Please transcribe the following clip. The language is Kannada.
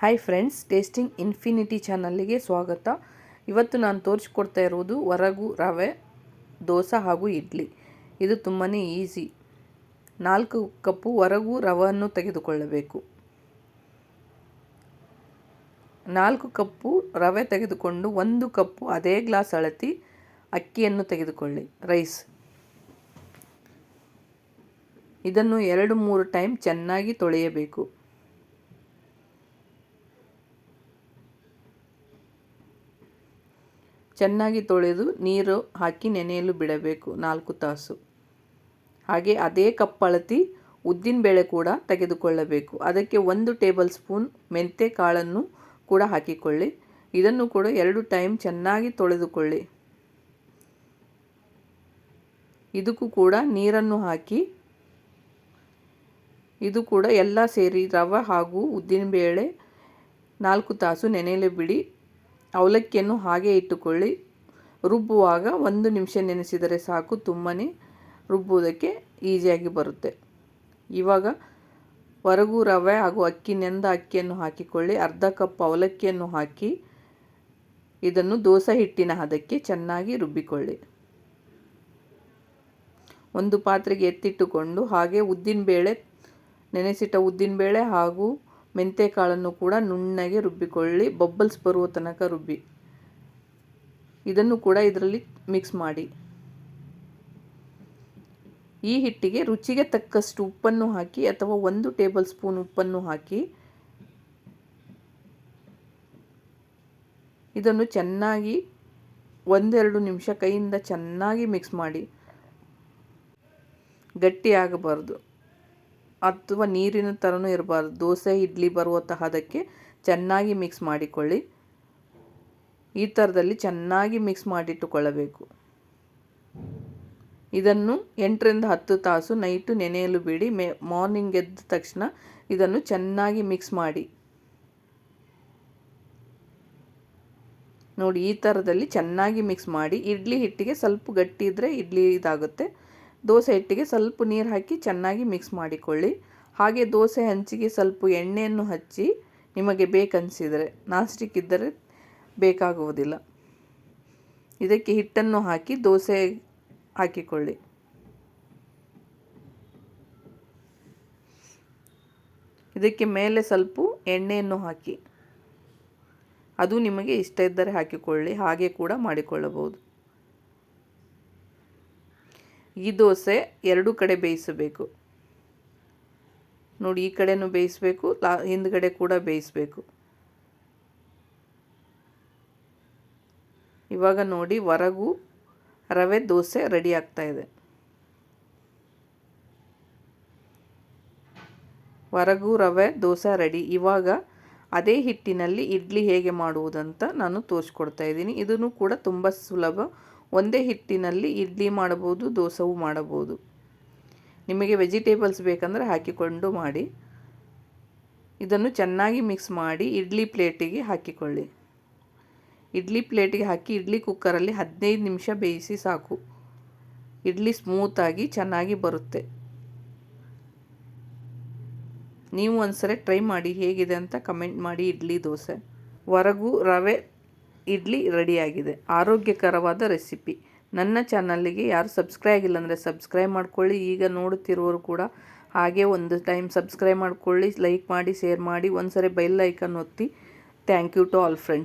ಹಾಯ್ ಫ್ರೆಂಡ್ಸ್ ಟೇಸ್ಟಿಂಗ್ ಇನ್ಫಿನಿಟಿ ಚಾನಲ್ಲಿಗೆ ಸ್ವಾಗತ. ಇವತ್ತು ನಾನು ತೋರಿಸ್ಕೊಡ್ತಾ ಇರೋದು ಹೊರಗು ರವೆ, ದೋಸೆ ಹಾಗೂ ಇಡ್ಲಿ. ಇದು ತುಂಬಾ ಈಸಿ ನಾಲ್ಕು ಕಪ್ಪು ಹೊರಗು ರವನ್ನು ತೆಗೆದುಕೊಳ್ಳಬೇಕು. ನಾಲ್ಕು ಕಪ್ಪು ರವೆ ತೆಗೆದುಕೊಂಡು ಒಂದು ಕಪ್ಪು ಅದೇ ಗ್ಲಾಸ್ ಅಳತಿ ಅಕ್ಕಿಯನ್ನು ತೆಗೆದುಕೊಳ್ಳಿ ರೈಸ್ ಇದನ್ನು ಎರಡು ಮೂರು ಟೈಮ್ ಚೆನ್ನಾಗಿ ತೊಳೆಯಬೇಕು. ಚೆನ್ನಾಗಿ ತೊಳೆದು ನೀರು ಹಾಕಿ ನೆನೆಯಲು ಬಿಡಬೇಕು ನಾಲ್ಕು ತಾಸು. ಹಾಗೆ ಅದೇ ಕಪ್ಪಳತಿ ಉದ್ದಿನಬೇಳೆ ಕೂಡ ತೆಗೆದುಕೊಳ್ಳಬೇಕು. ಅದಕ್ಕೆ ಒಂದು ಟೇಬಲ್ ಸ್ಪೂನ್ ಮೆಂತೆ ಕಾಳನ್ನು ಕೂಡ ಹಾಕಿಕೊಳ್ಳಿ. ಇದನ್ನು ಕೂಡ ಎರಡು ಟೈಮ್ ಚೆನ್ನಾಗಿ ತೊಳೆದುಕೊಳ್ಳಿ. ಇದಕ್ಕೂ ಕೂಡ ನೀರನ್ನು ಹಾಕಿ, ಇದು ಕೂಡ ಎಲ್ಲ ಸೇರಿ ರವೆ ಹಾಗೂ ಉದ್ದಿನಬೇಳೆ ನಾಲ್ಕು ತಾಸು ನೆನೆಯಲು ಬಿಡಿ. ಅವಲಕ್ಕಿಯನ್ನು ಹಾಗೆ ಇಟ್ಟುಕೊಳ್ಳಿ. ರುಬ್ಬುವಾಗ ಒಂದು ನಿಮಿಷ ನೆನೆಸಿದರೆ ಸಾಕು ತುಂಬಾ ರುಬ್ಬುವುದಕ್ಕೆ ಈಸಿಯಾಗಿ ಬರುತ್ತೆ. ಇವಾಗ ಹೊರಗು ರವೆ ಹಾಗೂ ಅಕ್ಕಿ, ನೆಂದ ಅಕ್ಕಿಯನ್ನು ಹಾಕಿಕೊಳ್ಳಿ. ಅರ್ಧ ಕಪ್ ಅವಲಕ್ಕಿಯನ್ನು ಹಾಕಿ ಇದನ್ನು ದೋಸೆ ಹಿಟ್ಟಿನ ಹದಕ್ಕೆ ಚೆನ್ನಾಗಿ ರುಬ್ಬಿಕೊಳ್ಳಿ. ಒಂದು ಪಾತ್ರೆಗೆ ಎತ್ತಿಟ್ಟುಕೊಂಡು ಹಾಗೆ ಉದ್ದಿನಬೇಳೆ, ನೆನೆಸಿಟ್ಟ ಉದ್ದಿನಬೇಳೆ ಹಾಗೂ ಮೆಂತೆಕಾಳನ್ನು ಕೂಡ ನುಣ್ಣಗೆ ರುಬ್ಬಿಕೊಳ್ಳಿ ಬಬ್ಬಲ್ಸ್ ಬರುವ ತನಕ ರುಬ್ಬಿ. ಇದನ್ನು ಕೂಡ ಇದರಲ್ಲಿ ಮಿಕ್ಸ್ ಮಾಡಿ. ಈ ಹಿಟ್ಟಿಗೆ ರುಚಿಗೆ ತಕ್ಕಷ್ಟು ಉಪ್ಪನ್ನು ಹಾಕಿ ಅಥವಾ ಒಂದು ಟೇಬಲ್ ಸ್ಪೂನ್ ಉಪ್ಪನ್ನು ಹಾಕಿ ಇದನ್ನು ಚೆನ್ನಾಗಿ ಒಂದೆರಡು ನಿಮಿಷ ಕೈಯಿಂದ ಚೆನ್ನಾಗಿ ಮಿಕ್ಸ್ ಮಾಡಿ. ಗಟ್ಟಿಯಾಗಬಾರ್ದು. ಅಥವಾ ನೀರಿನ ಥರನೂ ಇರಬಾರ್ದು. ದೋಸೆ, ಇಡ್ಲಿ ಬರುವ ತಹದಕ್ಕೆ ಚೆನ್ನಾಗಿ ಮಿಕ್ಸ್ ಮಾಡಿಕೊಳ್ಳಿ. ಈ ಥರದಲ್ಲಿ ಚೆನ್ನಾಗಿ ಮಿಕ್ಸ್ ಮಾಡಿಟ್ಟುಕೊಳ್ಳಬೇಕು. ಇದನ್ನು ಎಂಟರಿಂದ ಹತ್ತು ತಾಸು ನೈಟು ನೆನೆಯಲು ಬಿಡಿ. ಮೇ ಮಾರ್ನಿಂಗ್ ಎದ್ದ ತಕ್ಷಣ ಇದನ್ನು ಚೆನ್ನಾಗಿ ಮಿಕ್ಸ್ ಮಾಡಿ. ನೋಡಿ, ಈ ಥರದಲ್ಲಿ ಚೆನ್ನಾಗಿ ಮಿಕ್ಸ್ ಮಾಡಿ. ಇಡ್ಲಿ ಹಿಟ್ಟಿಗೆ ಸ್ವಲ್ಪ ಗಟ್ಟಿ ಇದ್ದರೆ ಇಡ್ಲಿ ಇದಾಗುತ್ತೆ. ದೋಸೆ ಹಿಟ್ಟಿಗೆ ಸ್ವಲ್ಪ ನೀರು ಹಾಕಿ ಚೆನ್ನಾಗಿ ಮಿಕ್ಸ್ ಮಾಡಿಕೊಳ್ಳಿ. ಹಾಗೆ ದೋಸೆ ಹಂಚಿಗೆ ಸ್ವಲ್ಪ ಎಣ್ಣೆಯನ್ನು ಹಚ್ಚಿ ನಿಮಗೆ ಬೇಕನ್ನಿಸಿದರೆ ನಾಸ್ಟಿಕ್ ಇದ್ದರೆ ಬೇಕಾಗುವುದಿಲ್ಲ. ಇದಕ್ಕೆ ಹಿಟ್ಟನ್ನು ಹಾಕಿ ದೋಸೆ ಹಾಕಿಕೊಳ್ಳಿ. ಇದಕ್ಕೆ ಮೇಲೆ ಸ್ವಲ್ಪ ಎಣ್ಣೆಯನ್ನು ಹಾಕಿ. ಅದು ನಿಮಗೆ ಇಷ್ಟ ಇದ್ದರೆ ಹಾಕಿಕೊಳ್ಳಿ, ಹಾಗೆ ಕೂಡ ಮಾಡಿಕೊಳ್ಳಬಹುದು. ಈ ದೋಸೆ ಎರಡು ಕಡೆ ಬೇಯಿಸಬೇಕು. ನೋಡಿ, ಈ ಕಡೆನೂ ಬೇಯಿಸಬೇಕು, ಲಾ, ಹಿಂದ್ಗಡೆ ಕೂಡ ಬೇಯಿಸಬೇಕು. ಇವಾಗ ನೋಡಿ ಹೊರಗೂ ರವೆ, ದೋಸೆ ರೆಡಿ ಆಗ್ತಾ ಇದೆ. ಹೊರಗೂ ರವೆ, ದೋಸೆ ರೆಡಿ. ಇವಾಗ ಅದೇ ಹಿಟ್ಟಿನಲ್ಲಿ ಇಡ್ಲಿ ಹೇಗೆ ಮಾಡುವುದಂತ ನಾನು ತೋರಿಸ್ಕೊಡ್ತಾ ಇದ್ದೀನಿ. ಇದನ್ನು ಕೂಡ ತುಂಬ ಸುಲಭ ಒಂದೇ ಹಿಟ್ಟಿನಲ್ಲಿ ಇಡ್ಲಿ ಮಾಡಬಹುದು, ದೋಸೆವು ಮಾಡಬಹುದು. ನಿಮಗೆ ವೆಜಿಟೇಬಲ್ಸ್ ಬೇಕಂದರೆ ಹಾಕಿಕೊಂಡು ಮಾಡಿ. ಇದನ್ನು ಚೆನ್ನಾಗಿ ಮಿಕ್ಸ್ ಮಾಡಿ ಇಡ್ಲಿ ಪ್ಲೇಟಿಗೆ ಹಾಕಿಕೊಳ್ಳಿ. ಇಡ್ಲಿ ಪ್ಲೇಟಿಗೆ ಹಾಕಿ ಇಡ್ಲಿ ಕುಕ್ಕರಲ್ಲಿ ಹದಿನೈದು ನಿಮಿಷ ಬೇಯಿಸಿ ಸಾಕು. ಇಡ್ಲಿ ಸ್ಮೂತಾಗಿ ಚೆನ್ನಾಗಿ ಬರುತ್ತೆ. ನೀವು ಒಂದ್ಸರಿ ಟ್ರೈ ಮಾಡಿ ಹೇಗಿದೆ ಅಂತ ಕಮೆಂಟ್ ಮಾಡಿ ಇಡ್ಲಿ ದೋಸೆ. ಹೊರಗು ರವೆ ಇಡ್ಲಿ ರೆಡಿಯಾಗಿದೆ. ಆರೋಗ್ಯಕರವಾದ ರೆಸಿಪಿ. ನನ್ನ ಚಾನಲ್ಲಿಗೆ ಯಾರು ಸಬ್ಸ್ಕ್ರೈಬ್ ಆಗಿಲ್ಲ ಅಂದರೆ ಸಬ್ಸ್ಕ್ರೈಬ್ ಮಾಡ್ಕೊಳ್ಳಿ. ಈಗ ನೋಡುತ್ತಿರುವವರು ಕೂಡ ಹಾಗೆ ಒಂದು ಟೈಮ್ ಸಬ್ಸ್ಕ್ರೈಬ್ ಮಾಡ್ಕೊಳ್ಳಿ, ಲೈಕ್ ಮಾಡಿ, ಶೇರ್ ಮಾಡಿ ಒಂದು ಸರಿ ಬೆಲ್ ಐಕನ್ ಒತ್ತಿ. Thank you to all friends.